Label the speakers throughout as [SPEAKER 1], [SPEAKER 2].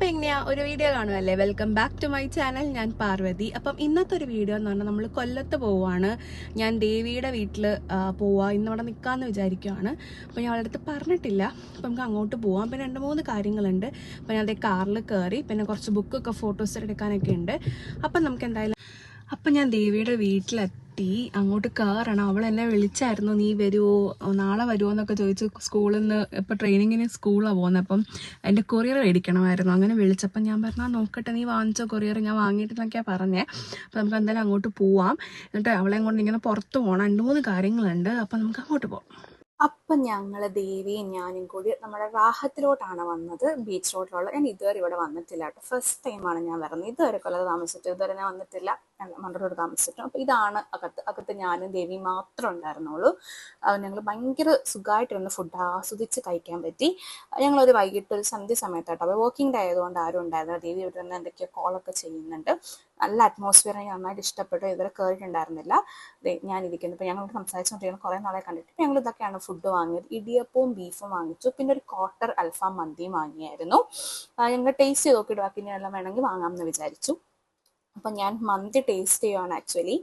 [SPEAKER 1] അപ്പൊ എങ്ങനെയാ ഒരു video കാണുമല്ലേ welcome back to my channel ഞാൻ പാർവതി. അപ്പം ഇന്നത്തെ ഒരു വീഡിയോ എന്ന് പറഞ്ഞാൽ നമ്മൾ കൊല്ലത്ത് പോവാണ് ഞാൻ ദേവിയുടെ വീട്ടിൽ പോവാ. ഇന്നവിടെ നിൽക്കാമെന്ന് വിചാരിക്കുവാണ്. അപ്പോൾ ഞാൻ അവളടുത്ത് പറഞ്ഞിട്ടില്ല. അപ്പം നമുക്ക് അങ്ങോട്ട് പോവാം. പിന്നെ രണ്ട് മൂന്ന് കാര്യങ്ങളുണ്ട്. അപ്പം ഞാൻ അതേ കാറിൽ കയറി പിന്നെ കുറച്ച് ബുക്കൊക്കെ ഫോട്ടോസ് എടുക്കാനൊക്കെ ഉണ്ട്. അപ്പം നമുക്ക് എന്തായാലും അപ്പം ഞാൻ ദേവിയുടെ വീട്ടിലെത്തി അങ്ങോട്ട് കയറണം അവൾ എന്നെ വിളിച്ചായിരുന്നു നീ വരുമോ നാളെ വരുമോ എന്നൊക്കെ ചോദിച്ചു സ്കൂളിൽ നിന്ന് ഇപ്പം ട്രെയിനിങ്ങിന് സ്കൂളാണ് പോകുന്നത് അപ്പം എന്റെ കൊറിയർ മേടിക്കണമായിരുന്നു. അങ്ങനെ വിളിച്ചപ്പം ഞാൻ പറഞ്ഞു "ആ, നോക്കട്ടെ നീ വാങ്ങിച്ചോ കൊറിയർ ഞാൻ വാങ്ങിയിട്ടെന്നൊക്കെയാണ് പറഞ്ഞേ. അപ്പം നമുക്ക് എന്തായാലും അങ്ങോട്ട് പോവാം. എന്നിട്ട് അവളെയും കൊണ്ട് ഇങ്ങനെ പുറത്ത് പോകണം രണ്ട് മൂന്ന് കാര്യങ്ങളുണ്ട്. അപ്പം നമുക്ക് അങ്ങോട്ട് പോവാം.
[SPEAKER 2] അപ്പം ഞങ്ങൾ ദേവിയും ഞാനും കൂടി നമ്മുടെ വാഹത്തിലോട്ടാണ് വന്നത്. ബീച്ച് ഞാൻ ഇതുവരെ ഇവിടെ വന്നിട്ടില്ല കേട്ടോ. ഫസ്റ്റ് ടൈമാണ് ഞാൻ വരുന്നത്. ഇതുവരെ കൊല്ലത്ത് താമസിച്ചിട്ട് ഇതുവരെ ഞാൻ വന്നിട്ടില്ല. മണ്ടറോട് താമസിച്ചിട്ടും അപ്പൊ ഇതാണ് അകത്ത്. അകത്ത് ഞാനും ദേവി മാത്രം ഉണ്ടായിരുന്നുള്ളൂ. ഞങ്ങൾ ഭയങ്കര സുഖമായിട്ടിരുന്ന് ഫുഡ് ആസ്വദിച്ച് കഴിക്കാൻ പറ്റി. ഞങ്ങളൊരു വൈകിട്ട് ഒരു സന്ധ്യ സമയത്തായിട്ട് അപ്പോൾ വർക്കിംഗ് ഡേ ആയതുകൊണ്ട് ആരും ഉണ്ടായിരുന്നില്ല. ദേവി ഇവിടെ നിന്ന് എന്തൊക്കെയോ കോളൊക്കെ ചെയ്യുന്നുണ്ട്. നല്ല അറ്റ്മോസ്ഫിയർ എനിക്ക് നന്നായിട്ട് ഇഷ്ടപ്പെട്ടു. ഇതുവരെ കയറിയിട്ടുണ്ടായിരുന്നില്ല ഞാൻ ഇരിക്കുന്നു. ഇപ്പൊ ഞങ്ങൾ സംസാരിച്ചുകൊണ്ടിരിക്കുന്ന കുറെ നാളെ കണ്ടിട്ട് ഞങ്ങൾ ഇതൊക്കെയാണ് ഫുഡ് വാങ്ങിയത്. ഇടിയപ്പവും ബീഫും വാങ്ങിച്ചു. പിന്നെ ഒരു ക്വാർട്ടർ അൽഫാം മന്തിയും വാങ്ങിയായിരുന്നു. ഞങ്ങൾ ടേസ്റ്റ് ചെയ്ത് നോക്കിയിട്ട് ബാക്കി ഇനി എല്ലാം വേണമെങ്കിൽ വാങ്ങാമെന്ന് വിചാരിച്ചു. അപ്പം ഞാൻ മന്തി ടേസ്റ്റ് ചെയ്യുവാണ് ആക്ച്വലി.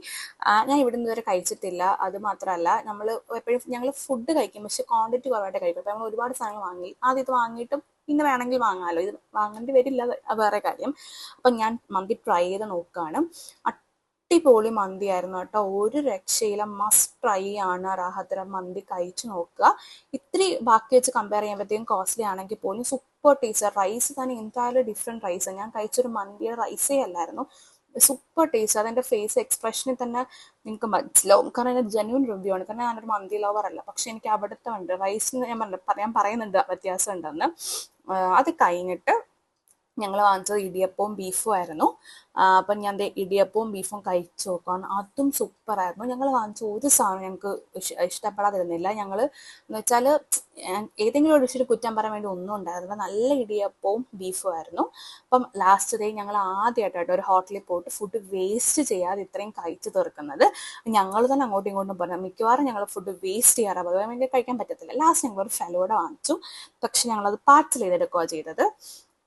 [SPEAKER 2] ഞാൻ ഇവിടെ നിന്ന് ഇതുവരെ കഴിച്ചിട്ടില്ല. അത് മാത്രമല്ല നമ്മൾ എപ്പോഴും ഞങ്ങൾ ഫുഡ് കഴിക്കും. പക്ഷെ ക്വാണ്ടിറ്റി കുറവായിട്ട് കഴിക്കും. അപ്പം ഞങ്ങൾ ഒരുപാട് സാധനങ്ങൾ വാങ്ങി ആദ്യം ഇത് വാങ്ങിയിട്ടും ഇന്ന് വേണമെങ്കിൽ വാങ്ങാമല്ലോ ഇത് വാങ്ങേണ്ടി വരില്ല വേറെ കാര്യം. അപ്പം ഞാൻ മന്തി ട്രൈ ചെയ്ത് നോക്കുകയാണ്. അടിപൊളി മന്തിയായിരുന്നു കേട്ടോ. ഒരു രക്ഷയില മസ്റ്റ് ട്രൈ ആണ് റാഹത്തിര മന്തി കഴിച്ചു നോക്കുക. ഇത്തിരി ബാക്കി വെച്ച് കമ്പയർ ചെയ്യുമ്പോഴത്തേക്കും കോസ്റ്റ്ലി ആണെങ്കിൽ പോലും സൂപ്പർ ടേസ്റ്റ് റൈസ് തന്നെ എന്തായാലും ഡിഫറെന്റ് റൈസ് ഞാൻ കഴിച്ചൊരു മന്തിയുടെ റൈസേ അല്ലായിരുന്നു. സൂപ്പർ ടേസ്റ്റ് അതെന്റെ ഫേസ് എക്സ്പ്രഷനിൽ തന്നെ നിങ്ങൾക്ക് മനസ്സിലാവും. കാരണം എന്റെ ജെന്യൂൻ റിവ്യൂ ആണ്. കാരണം ഞാനൊരു മന്തി ലവർ അല്ല. പക്ഷെ എനിക്ക് അവിടുത്തെ ഉണ്ട്. റൈസിന് ഞാൻ പറഞ്ഞു ഞാൻ പറയുന്നുണ്ട് വ്യത്യാസം ഉണ്ടെന്ന്. അത് കഴിഞ്ഞിട്ട് ഞങ്ങൾ വാങ്ങിച്ചത് ഇടിയപ്പവും ബീഫും ആയിരുന്നു. അപ്പം ഞാൻ ഇടിയപ്പവും ബീഫും കഴിച്ചു നോക്കുകയാണ് അതും സൂപ്പറായിരുന്നു ഞങ്ങൾ വാങ്ങിച്ച ഒരു സാധനം ഞങ്ങൾക്ക് ഇഷ്ടപ്പെടാതിരുന്നില്ല. ഞങ്ങൾ എന്ന് വെച്ചാൽ ഏതെങ്കിലും ഒരു ഡിഷിൽ കുറ്റം പറയാൻ വേണ്ടി ഒന്നും ഉണ്ടായിരുന്നില്ല. നല്ല ഇടിയപ്പവും ബീഫും ആയിരുന്നു. അപ്പം ലാസ്റ്റ് ഡേ ഞങ്ങൾ ആദ്യമായിട്ടായിട്ട് ഒരു ഹോട്ടലിൽ പോയിട്ട് ഫുഡ് വേസ്റ്റ് ചെയ്യാതെ ഇത്രയും കഴിച്ചു തീർക്കുന്നത്. ഞങ്ങൾ തന്നെ അങ്ങോട്ടും ഇങ്ങോട്ടും പറഞ്ഞു. മിക്കവാറും ഞങ്ങൾ ഫുഡ് വേസ്റ്റ് ചെയ്യാറ്. വേണ്ടി കഴിക്കാൻ പറ്റത്തില്ല. ലാസ്റ്റ് ഞങ്ങൾ ഒരു ഫലോടെ വാങ്ങിച്ചു. പക്ഷെ ഞങ്ങളത് പാർസൽ ചെയ്തെടുക്കുക ചെയ്തത്.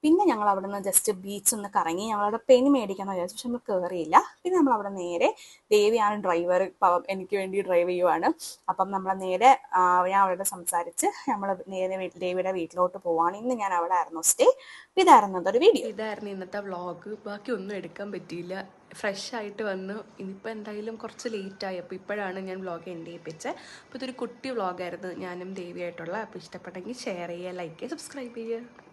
[SPEAKER 2] പിന്നെ ഞങ്ങൾ അവിടെ നിന്ന് ജസ്റ്റ് ബീച്ച് ഒന്ന് കറങ്ങി ഞങ്ങളവിടെ പെനി മേടിക്കാമെന്ന് വിചാരിച്ചു. പക്ഷെ നമ്മൾ കയറിയില്ല പിന്നെ നമ്മൾ അവിടെ നേരെ ദേവിയാണ് ഡ്രൈവർ എനിക്ക് വേണ്ടി ഡ്രൈവ് ചെയ്യുവാണ്. അപ്പം നമ്മൾ നേരെ ഞാൻ അവരോട് സംസാരിച്ച് നമ്മൾ നേരെ ദേവിയുടെ വീട്ടിലോട്ട് പോവാണ്. ഇന്ന് ഞാൻ അവിടെ ആയിരുന്നു സ്റ്റേ ഇതായിരുന്നു അതൊരു വീഡിയോ
[SPEAKER 1] ഇതായിരുന്നു ഇന്നത്തെ വ്ളോഗ് ബാക്കി ഒന്നും എടുക്കാൻ പറ്റിയില്ല. ഫ്രഷ് ആയിട്ട് വന്നു. ഇനിയിപ്പോൾ എന്തായാലും കുറച്ച് ലേറ്റായി അപ്പോൾ ഇപ്പോഴാണ് ഞാൻ വ്ളോഗ് എൻഡ് ചെയ്യിപ്പിച്ചത് അപ്പോൾ ഇതൊരു കുട്ടി വ്ളോഗായിരുന്നു ഞാനും ദേവിയായിട്ടുള്ള. അപ്പോൾ ഇഷ്ടപ്പെട്ടെങ്കിൽ ഷെയർ ചെയ്യുക ലൈക്ക് ചെയ്യുക സബ്സ്ക്രൈബ് ചെയ്യുക.